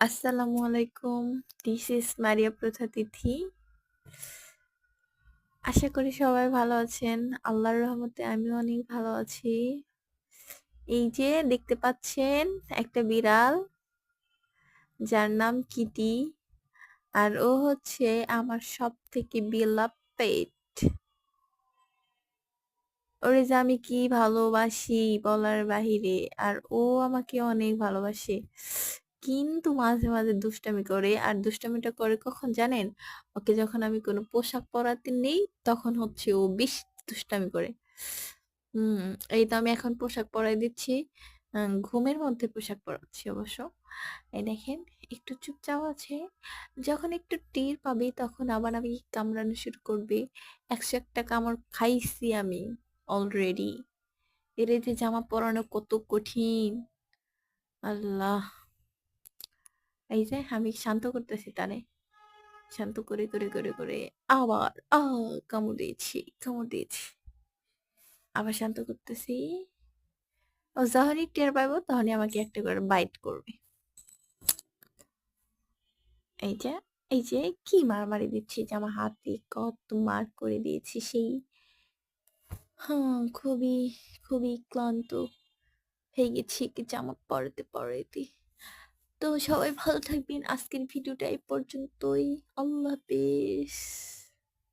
আসসালামু আলাইকুম। This is মারিয়া প্রথা তিথি। আশা করি সবাই ভালো আছেন। আল্লাহর রহমতে আমিও অনেক ভালো আছি। এই যে দেখতে পাচ্ছেন একটা বিড়াল, যার নাম কিটি। আর ও হচ্ছে আমার সব থেকে beloved পেট। ওরে যে আমি কি ভালোবাসি বলার বাহিরে। আর ও আমাকে অনেক ভালোবাসে। কিন্তু মাঝে, মাঝে দুষ্টামি করে। আর দুষ্টামিটা করে কখন জানেন? ওকে যখন আমি কোনো পোশাক পরাতে নেই তখন হচ্ছে ও বেশি দুষ্টামি করে। হুম, এই তো আমি এখন পোশাক পরাই দিচ্ছি। ঘুমের মধ্যে পোশাক পরাচ্ছি অবশ্য। এই দেখেন একটু চুপচাপ আছে। যখন একটু টের পাবে তখন আবার আমি কামড়ানো শুরু করবে। একশো একটা কামড় খাইছি আমি অলরেডি। এর যে জামা পরানো কত কঠিন। আল্লাহ! এই যে আমি শান্ত করতেছি তারে। শান্ত করে, করে, করে, করে আবার আ কামড় দিয়েছি, কামড় দিয়েছি। আবার শান্ত করতেছি। ও যখনই টের পাইবো তখনই আমাকে একটা করে বাইট করবে। এই যে, এই যে কি মারামারি দিচ্ছি যে আমার হাতে কত মার করে দিয়েছি সেই। হ্যাঁ, খুবই, খুবই ক্লান্ত হয়ে গেছি কি জামা পরাতে, পরাতে। তো সবাই ভালো থাকবেন। আজকের ভিডিওটা এই পর্যন্তই। আল্লাহ হাফেজ।